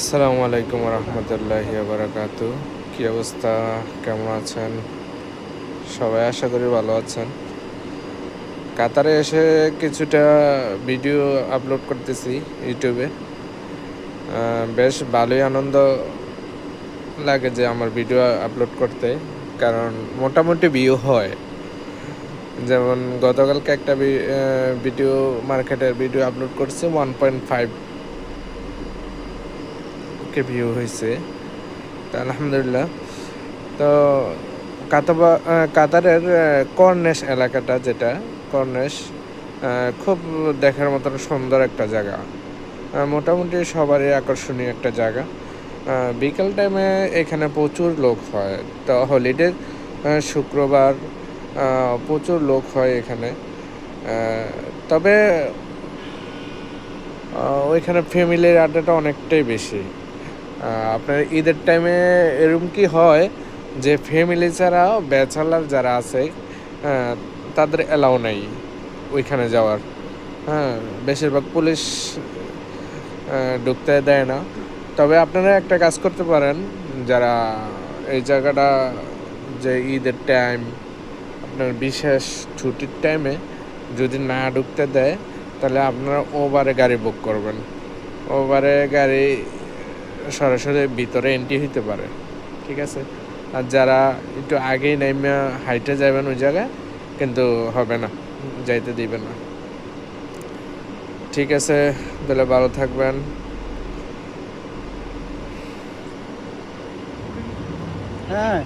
আসসালামু আলাইকুম রহমতুল্লাহ বারাকাতু কী অবস্থা? কেমন আছেন? সবাই আশা করি ভালো আছেন। কাতারে এসে কিছুটা ভিডিও আপলোড করতেছি ইউটিউবে। বেশ ভালোই আনন্দ লাগে যে আমার ভিডিও আপলোড করতে, কারণ মোটামুটি ভিউ হয়। যেমন গতকালকে একটা ভিডিও, মার্কেটের ভিডিও আপলোড করছি one point five K view হয়েছে। তা আলহামদুলিল্লাহ। তো কাতাবা কাতারের কর্নেশ এলাকাটা যেটা, কর্নেশ খুব দেখার মতন সুন্দর একটা জায়গা। মোটামুটি সবারই আকর্ষণীয় একটা জায়গা। বিকেল টাইমে এখানে প্রচুর লোক হয়। তো হলিডে শুক্রবার প্রচুর লোক হয় এখানে। তবে ওইখানে ফ্যামিলির আড্ডাটা অনেকটাই বেশি। আপনার ঈদের টাইমে এরকম কি হয় যে ফ্যামিলি ছাড়া, ব্যাচেলার যারা আছে তাদের অ্যালাউ নেই ওইখানে যাওয়ার। হ্যাঁ বেশিরভাগ পুলিশ ঢুকতে দেয় না। তবে আপনারা একটা কাজ করতে পারেন, যারা এই জায়গাটা যে ঈদের টাইম আপনার বিশেষ ছুটির টাইমে যদি না ঢুকতে দেয়, তাহলে আপনারা ওভারে গাড়ি বুক করবেন। ওভারে গাড়ি সরাসরি ভিতরে এন্ট্রি হইতে পারে, ঠিক আছে? আর যারা একটু আগেই নেমে হাইটে যাবেন ওই জায়গায়, কিন্তু হবে না, যাইতে দিবে না। ঠিক আছে, তাহলে ভালো থাকবেন। হ্যাঁ।